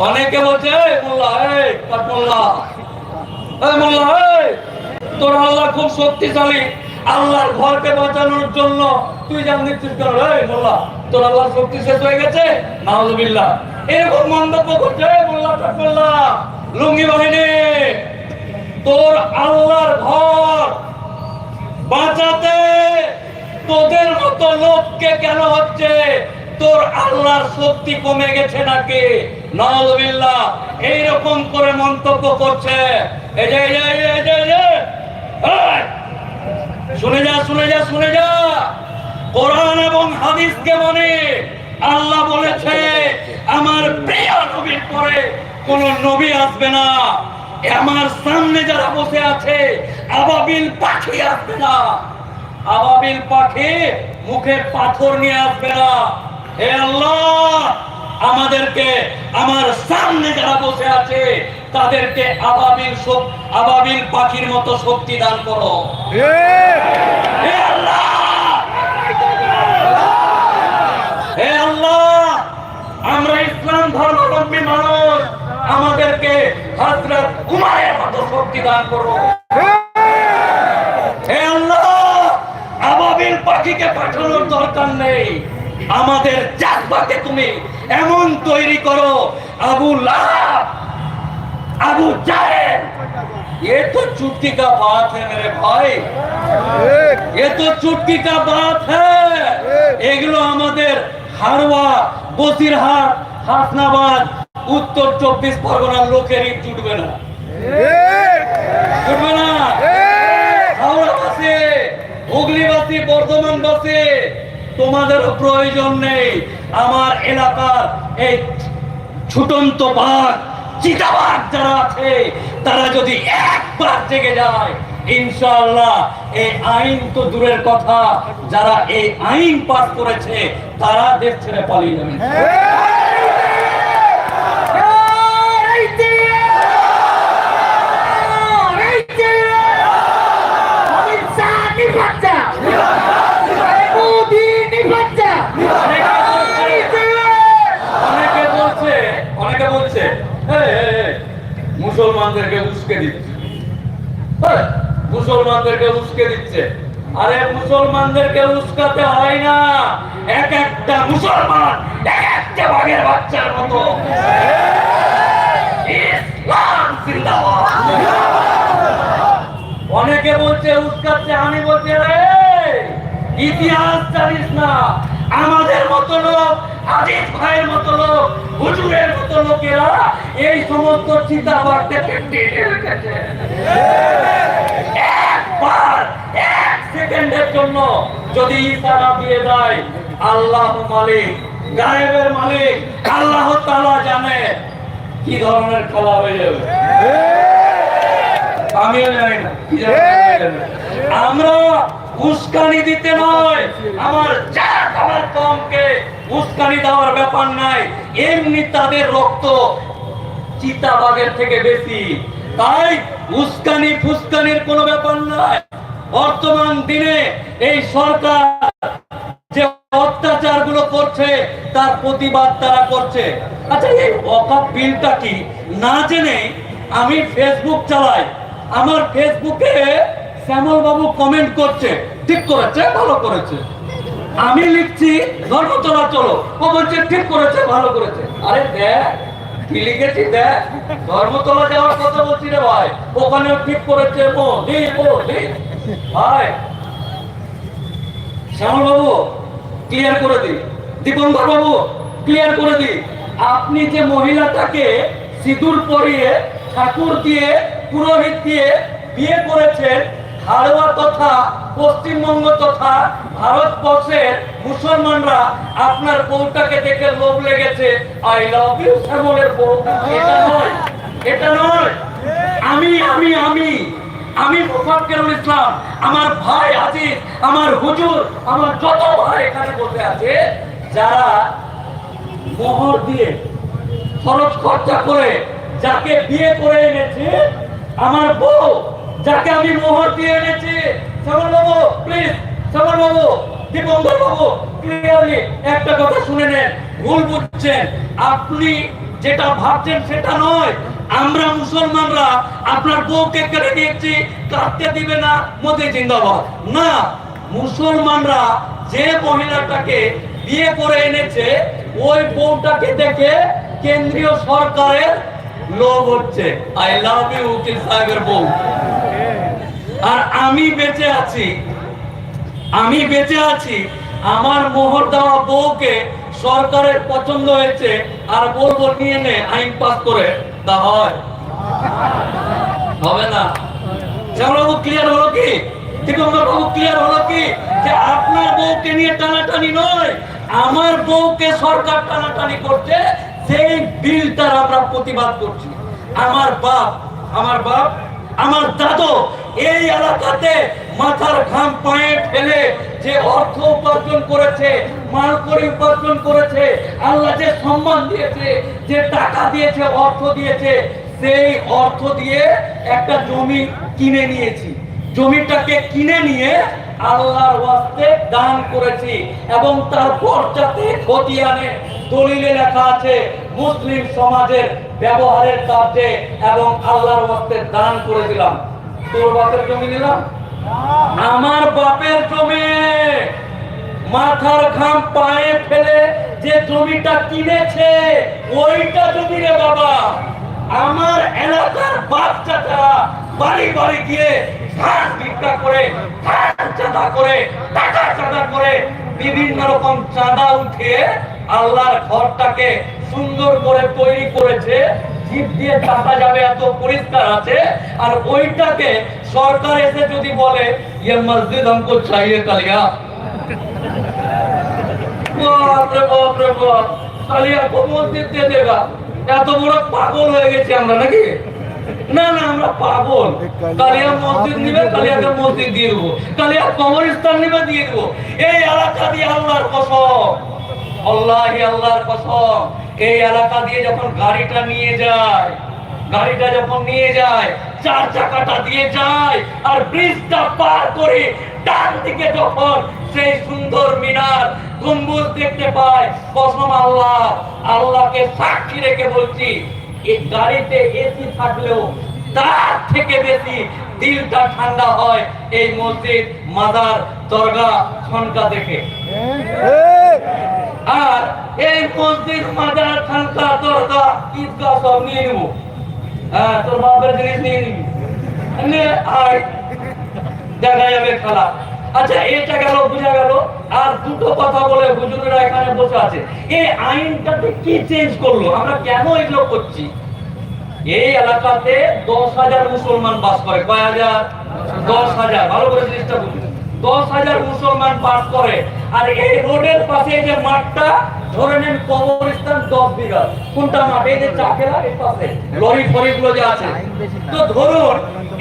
অনেকে বলছে, "এই মোল্লা এই মোল্লা, এই তোর আল্লাহ খুব শক্তিশালী, আল্লাহর ঘরকে বাঁচানোর জন্য তুই যা নিচ্ছিস কেন এই মোল্লা, তোর আল্লাহ শক্তি শেষ হয়ে গেছে? নাউজুবিল্লাহ। এরকম মন্তব্য করছে, "এই মোল্লা কাঠমোল্লা লুঙ্গি বাহিনী, তোর আল্লাহর ঘর বাঁচাতে তোদের মতো লোককে কেন হচ্ছে? তোর আল্লাহর শক্তি কমে গেছে নাকি? নাউজুবিল্লাহ এইরকম করে মন্তব্য করছে। এই যে এই যে এই যে, এই যে! শুনে যা শুনে যা শুনে যা। কোরআন এবং হাদিসকে মানে আল্লাহ বলেছে আমার প্রিয় নবীর পরে কোন নবী আসবে না। আমার সামনে যারা বসে আছে আবাবিল পাখি আসবে না। আবাবিল পাখি মুখে পাথর নিয়ে আসবে না। হে আল্লাহ আমাদেরকে আমার সামনে যারা বসে আছে তাদেরকে আবাবিল আবাবিল পাখির মতো শক্তি দান করো। হে আল্লাহ! হে আল্লাহ আমরা ইসলাম ধর্মাবলম্বী মানুষ আমাদেরকে হযরত উমারের মতো শক্তি দান করো। হে আল্লাহ আবাবিল পাখিকে পাঠানোর দরকার নেই। আমাদের জাজবাকে তুমি এমন তৈরি করো আবু লাহাব আবু জাহেল ये तो चुटकी का बात है मेरे भाई এ তো চুটকি কা বাত হ্যাঁ এগুলো আমাদের হারওয়া বসিরহাট হাসনাবাদ উত্তর চব্বিশ পরগনার লোকেরই জুটবে না জুটবে না হাওড়াবাসী হুগলিবাসী বর্ধমানবাসী তোমাদেরও প্রয়োজন নেই। আমার এলাকার এই ছুটন্ত বাঘ, চিতাবাঘ যারা আছে, তারা যদি একবার জেগে যায়, ইনশাআল্লাহ এই আইন তো দূরের কথা। যারা এই আইন পাস করেছে, তারা দেশ ছেড়ে পালিয়ে যাবে। মুসলমানদেরকে উস্কে দিচ্ছে। মুসলমানদেরকে উস্কে দিচ্ছে। আরে মুসলমানদেরকে উস্কাতে হয় না। এক একটা মুসলমান এক একটা বাঘের বাচ্চার মতো। অনেকে বলছে উস্কাচ্ছে, আমি বলছি রে ইতিহাস জানিস না। আমাদের মতো লোক, আজিজ ভাইয়ের মতো লোক, হুজুরের মতো লোকেরা এই সমস্ত চিন্তা রেখেছে। একবার, এক সেকেন্ডের জন্য যদি ইশারা দিয়ে দেয়, আল্লাহ মালিক, গায়েবের মালিক, আল্লাহ তাআলা জানে কি ধরনের খেলা হয়ে যাবে। আমিও জানি না আমরা উস্কানি দিতে নয়, আমার জাত আমার কমকে উস্কানি দেওয়ার ব্যাপার নাই, এমনি তাদের রক্ত চিতাবাগের থেকে বেশি। তাই উস্কানি ফুস্কানির কোনো ব্যাপার নাই। বর্তমান দিনে এই সরকার যে অত্যাচারগুলো করছে, তার প্রতিবাদ তারা করছে। আচ্ছা এই ওয়াকাফ বিলটা কি? না জেনে আমি ফেসবুক চালাই। আমার ফেসবুকে শ্যামল বাবু কমেন্ট করছে। ঠিক করেছে, ভালো করেছে। আমি লিখছি ধর্মতলা চলো ও বলছে, ঠিক করেছে, ভালো করেছে। আরে দেখ ক্লিয়ার করে দিই বাবু ক্লিয়ার করে দিই আপনি যে মহিলাটাকে সিঁদুর পরিয়ে ঠাকুর দিয়ে, পুরোহিত দিয়ে বিয়ে করেছেন হাড়োয়া তথা পশ্চিমবঙ্গ তথা ভারতবর্ষের মুসলমানরা আপনার বউটাকে দেখে লোভ লেগেছে। আই লাভ ইউ শ্যামলের বউ। এটা নয় এটা নয়। আমি আমি আমি আমি মুফাক্কিরুল ইসলাম, আমার ভাই আজিজ, আমার হুজুর, আমার যত ভাই এখানে বসে আছে, যারা মোহর দিয়ে খরচ খরচা করে, যাকে বিয়ে করে এনেছি, আমার বউ যাকে আমি মোহর দিয়ে এনেছি শ্যামল বাবু please Shyamal Babu, Dipankar Babu clearly একটা কথা শুনে নেন, ভুল বুঝছেন। আপনি যেটা ভাবছেন সেটা নয়। আমরা মুসলমানরা আপনার বউকে কেড়ে নিয়েছি, কাঁদতে দিবে না, মোদি জিন্দাবাদ। না, মুসলমানরা যে মহিলাটাকে বিয়ে করে এনেছে, ওই বউটাকে দেখে কেন্দ্রীয় সরকারের লোভ হচ্ছে। আই লাভ ইউ উকিল সাহেবের বউ। আর আমি বেঁচে আছি। আমি বেঁচে আছি। আমার মোহর দেওয়া বউকে সরকারের পছন্দ হয়েছে, আর বলব, নিয়ে নে, আইন পাস করে। তা হয়। হবে না। শ্যামলাবু ক্লিয়ার হলো কি? ক্লিয়ার হলো কি? যে আপনার বউকে নিয়ে টানাটানি নয়, আমার বউকে সরকার টানাটানি করছে, সেই বিলটার আমরা প্রতিবাদ করছি। আমার বাপ আমার বাপ আমার দাদু, এই এলাকাতে মাথার ঘাম পায়ে ফেলে যে অর্থ উপার্জন করেছে, মাল করে উপার্জন করেছে, আল্লাহ যে সম্মান দিয়েছে, যে টাকা দিয়েছে, অর্থ দিয়েছে, সেই অর্থ দিয়ে একটা জমি কিনে নিয়েছি। জমিটাকে কিনে নিয়ে আল্লাহর ওয়াস্তে দান করেছি এবং তার পর্যাতে খতিয়ানে দলিলে লেখা আছে, মুসলিম সমাজের ব্যবহারের কাজে এবং আল্লাহর ওয়াস্তে দান করে দিলাম তোর বাপের জমি নিলাম? আমার বাপের জমি। মাথার ঘাম পায়ে ফেলে যে জমিটা কিনেছে, ওইটা জমি রে বাবা, আমার এলাকার বাচ্চাটা বাড়ি বাড়ি গিয়ে ধান ভিক্ষা করে, ধান চাঁদা করে, টাকা চাঁদা করে বিভিন্ন রকম চাঁদা উঠিয়ে আল্লাহর ঘরটাকে সুন্দর করে তৈরি করেছে জিপ দিয়ে চাপা যাবে এত পরিষ্কার আছে আর ওইটাকে সরকার এসে যদি বলে ইয়ে মসজিদ हमको चाहिए কালিয়া বাপ রে বাপ রে বাপ কালিয়া কো মসজিদ দিয়ে দেগা এত বড় পাগল হয়ে গেছি আমরা নাকি না না, আমরা পাগল। কালিয়া মসজিদ নিবে কালিয়াকে মসজিদ দিয়ে দেবো। কালিয়া কবরস্থান নিবে, দিয়ে দেবো। এই এলাকা দিয়ে আল্লাহর কসম। আল্লাহি আল্লাহর কসম। এই এলাকা দিয়ে যখন গাড়িটা নিয়ে যায়, গাড়িটা যখন নিয়ে যায়, চার চাকাটা দিয়ে যায়, আর ব্রিজটা পার করে ডান দিকে যখন সেই সুন্দর মিনার গম্বুজ দেখতে পায়, কসম আল্লাহ, আল্লাহকে সাক্ষী রেখে বলছি গাড়িতে এসি থাকলেও তার থেকে বেশি দিলটা ঠান্ডা হয় এই মসজিদ মাদার দরগা খনকা দেখে। আর এই মসজিদ, মাজার, খানকা দরগা ঈদগাহ সব নিয়ে নেব। হ্যাঁ তোর বাপের জিনিস নিয়ে নিবি। আয়। দেখা যাবে খেলা। আচ্ছা এটা গেল, বুঝা গেল। আর দুটো কথা বলে হুজুরেরা এখানে বসে আছে। এই আইনটাতে কি চেঞ্জ করল? আমরা কেন এগুলো করছি? এই এলাকাতে দশ হাজার মুসলমান বাস করে। কয় হাজার? দশ হাজার। ভালো করে জিনিসটা বুঝুন। দশ হাজার মুসলমান বাস করে। আর এই রোডের পাশে যে মাঠটা, ধরে নেন কবরস্থান দশ বিঘা। কোনটা মাঠ? এই যে চাকেরা এর পাশে। লরি ফরি যে আছে। তো ধরুন,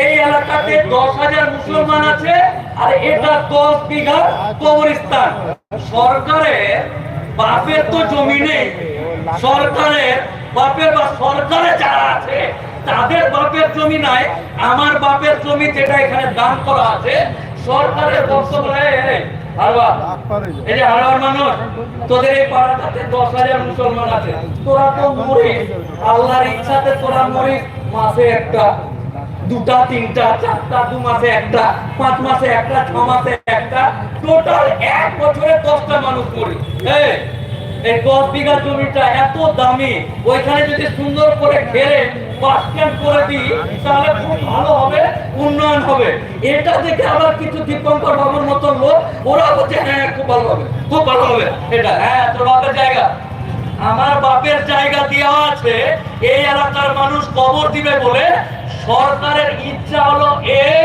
এই এলাকাতে দশ হাজার মুসলমান আছে, আর এটা দশ বিঘা কবরস্থান। সরকারের বাপের তো জমি নেই। সরকারের বাপের বা সরকারে যারা আছে, তাদের বাপের জমি নাই। আমার বাপের জমি যেটা এখানে দান করা আছে সরকারের এই, এই, হারবার আল্লাহর ইচ্ছাতে তোরা মরিস একটা দুটা তিনটা চারটা দু মাসে একটা পাঁচ মাসে একটা ছ মাসে একটা টোটাল এক বছরে দশটা মানুষ মরি। এই এই দশ বিঘা জমিটা এত দামি, ওইখানে যদি সুন্দর করে ঘেরে ওরা বলছে হ্যাঁ খুব ভালো হবে, খুব ভালো হবে। হ্যাঁ জায়গা। আমার বাপের জায়গা দেওয়া আছে, এই এলাকার মানুষ কবর দিবে বলে, সরকারের ইচ্ছা হলো এই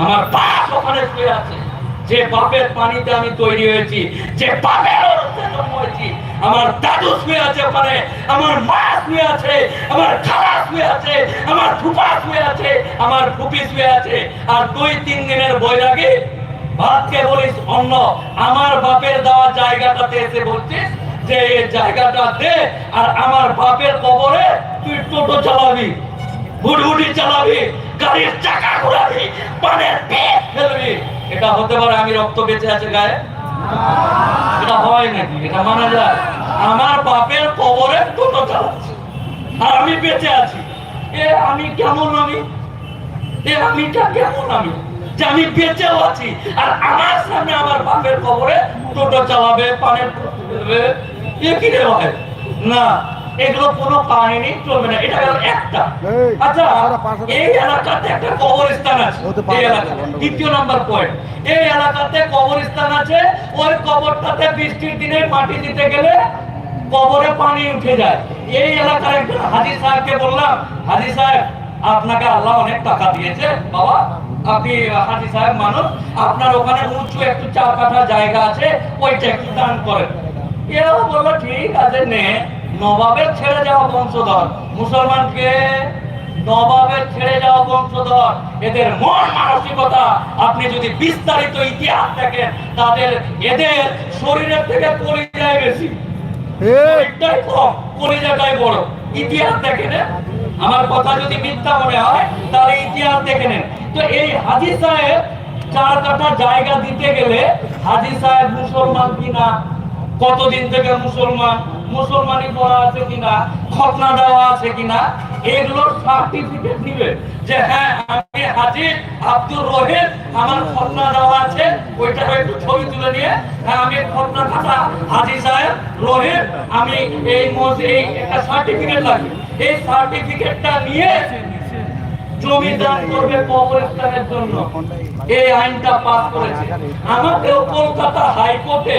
আমার শুয়ে আছে। দাদু শুয়ে আছে ওখানে, আমার মা শুয়ে আছে, আমার খালা শুয়ে আছে, আমার ফুপা শুয়ে আছে, আমার ফুপি শুয়ে আছে। আর দুই, তিন দিনের বৈরাগী ভাতকে বলিস অন্য, আমার বাপের দেওয়া জায়গাটাতে এসে বলছিস যে এই জায়গাটা দে আর আমার বাপের কবরে তুই টোটো চালাবি, হুটহুটি চালাবি, গাড়ির চাকা ঘোরাবি, পানের পেট ফেলবি। এটা হতে পারে আমি রক্ত বেঁচে আছে গায়ে? এটা হয় নাকি? এটা মানা যায়? আমার বাপের কবরে টোটো চালাচ্ছে আর আমি বেঁচে আছি। এ আমি কেমন আমি? এ আমিটা কেমন আমি? যে আমি বেঁচেও আছি। আর আমার সামনে আমার বাপের কবরে টোটো চালাবে, পানের কি রে হয় না এগুলো কোনো কাহিনী চলবে না এটা গেল একটা। আচ্ছা এই এলাকাতে একটা কবরস্থান আছে এই গন্ডগোল। দ্বিতীয় নাম্বার পয়েন্ট এই এলাকাতে কবরস্থান আছে ওই কবরটাতে বৃষ্টির দিনে মাটি দিতে গেলে কবরে পানি উঠে যায়। এই এলাকার একজন হাজি সাহেবকে বললাম হাজি সাহেব আপনাকে আল্লাহ অনেক টাকা দিয়েছে বাবা আপনি হাজি সাহেব মানুষ আপনার ওখানে উঁচু একটু চার কাঠা জায়গা আছে ওইটা একটু দান করেন। এরাও বলল ঠিক আছে নে। নবাবের ছেড়ে যাওয়া বংশধর। মুসলমানকে নবাবের ছেড়ে যাওয়া বংশধর। এদের মন মানসিকতা আপনি যদি বিস্তারিত ইতিহাস দেখেন তাদের এদের শরীরের থেকে পরিচয় বেশি। কম কলিজাটাই বড়। ইতিহাস দেখে নেন। আমার কথা যদি মিথ্যা মনে হয় তাহলে ইতিহাস দেখে নেন। তো এই হাজি সাহেব চার কাঠা জায়গা দিতে গেলে হাজি সাহেব মুসলমান কিনা? কতদিন থেকে মুসলমান মুসলমানি পড়া আছে কিনা, খতনা দেওয়া আছে কিনা এগুলোর সার্টিফিকেট নিবে যে হ্যাঁ আমি হাজি আব্দুর রহিম, আমার খতনা দেওয়া আছে, ওইটা একটু ছবি তুলে নিয়ে হ্যাঁ আমি খতনা খাতা, হাজি সাহেব, রহিম, আমি এই এই একটা সার্টিফিকেট লাগবে। এই সার্টিফিকেটটা নিয়ে জমি দান করবে কবরস্থানের জন্য। এই আইনটা পাস করেছে। আমাকেও কলকাতা হাইকোর্টে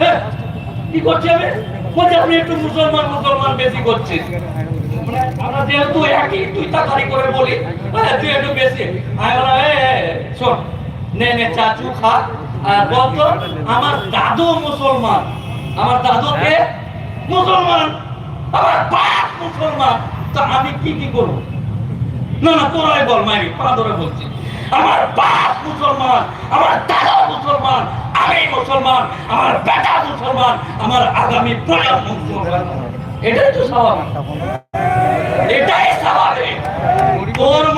এ, কি করছি আমি? বলছি আপনি একটু মুসলমান মুসলমান বেশি করছিস মানে আমরা যেহেতু একই তুই তাড়াতাড়ি করে বলি। হ্যাঁ তুই একটু বেশি। আমি শোন নে নে চাচু খা। আর বলতো আমার দাদু মুসলমান। আমার দাদুকে মুসলমান। আমার বাপ মুসলমান। তো আমি কি কি করব? না না তোরাই বল মাইরি পা ধরে বলছি। আমার বাপ মুসলমান, আমার দাদা মুসলমান, আমি মুসলমান, আমার বেটা মুসলমান, আমার আগামী প্রজন্ম এটাই তো স্বাভাবিক এটাই স্বাভাবিক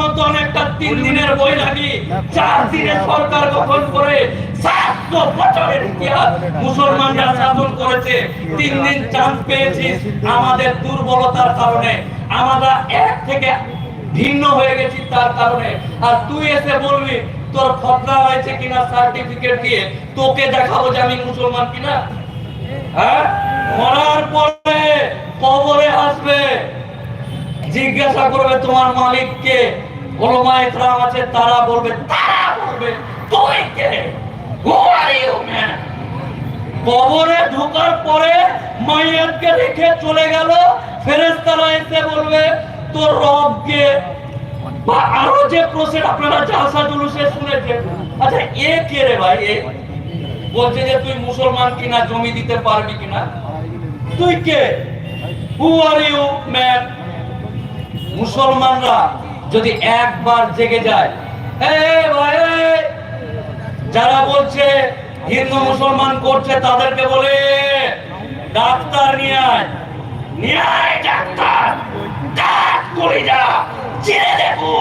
মতন একটা তিন দিনের বৈরাগী, চার দিনের সরকার গঠন করে সাতশো বছরের ইতিহাস মুসলমানরা শাসন করেছে। তিন দিন চান্স পেয়েছিস আমাদের দুর্বলতার কারণে। আমরা এক থেকে ভিন্ন হয়ে গেছি তার কারণে। আর তুই এসে বলবি, তোর ফতনা হয়েছে কিনা সার্টিফিকেট দিয়ে? তোকে দেখাবো যে আমি মুসলমান কিনা? হ্যাঁ? মরার পরে কবরে আসবে, জিজ্ঞাসা করবে তোমার মালিককে। ওলমা ইকরাম আছে, তারা বলবে তারা বলবে, তুই কে? কবরে ঢোকার পরে মাইয়াতকে রেখে চলে গেল। ফেরেশতারা এসে বলবে রবকে বা আরও যে প্রসেস আপনারা জালসা জুলুসে আচ্ছা এ কে রে ভাই? এ বলছে যে তুই মুসলমান কিনা, জমি দিতে পারবি কিনা? তুই কে? হু আর ইউ ম্যান মুসলমানরা যদি একবার জেগে যায় ভাই যারা বলছে হিন্দু মুসলমান করছে, তাদেরকে বলে, ডাক্তার নিয়ে আয়। নিয়ে আয় ডাক্তার! ডাক কলিজা চিনে দেখো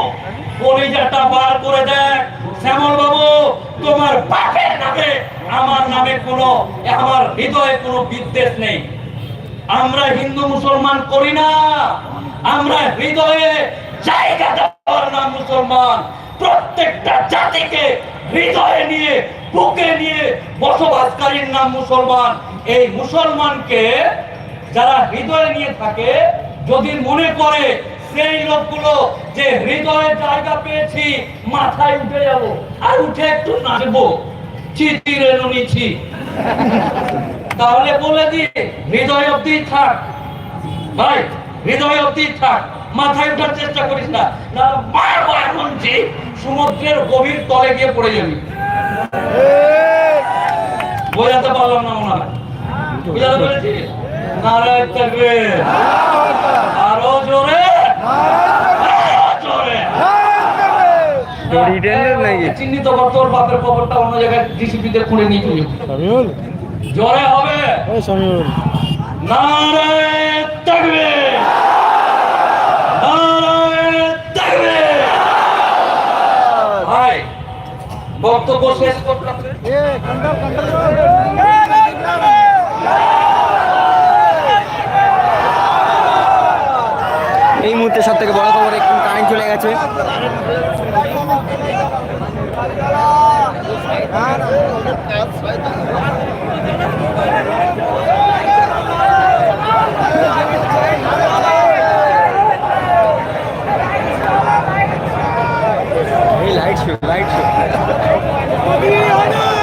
কলিজাটা বার করে দেখ শ্যামল বাবু, তোমার বাপের নামে, আমার নামে কোনো, আমার হৃদয়ে কোনো বিদ্বেষ নেই। আমরা হিন্দু মুসলমান করি না। আমরা হৃদয়ে জায়গা দেওয়ার নাম মুসলমান। প্রত্যেকটা জাতিকে হৃদয়ে নিয়ে, বুকে নিয়ে বসবাসকারীর নাম মুসলমান। এই মুসলমানকে যারা হৃদয়ে নিয়ে থাকে, যদি মনে করে সেই লোকগুলো যে হৃদয়ে জায়গা পেয়েছি, মাথায় উঠে যাব। আর উঠে একটু নাচবো। চিতিরে তাহলে বলে দি, হৃদয় অব্দি থাক। ভাই, হৃদয় অব্দি থাক। মাথায় উঠার চেষ্টা করিস না। না, বারবার শুনছি সমুদ্রের গভীর তলে গিয়ে পড়ে যাবি। বোঝাতে পারলাম না হয়। বুঝাতে পেরেছি নারায় থাকবে আরও জোরে আরও জোরে চিহ্নিত কর তোর বাপের খবরটা অন্য জায়গায় ডিসিপিতে খুঁড়ে নিয়ে জোরে হবে। নারায় থাকবে। বক্তব্য শেষ এই মুহূর্তে সব থেকে বড় খবর একটু কারেন্ট চলে গেছে। Light show light show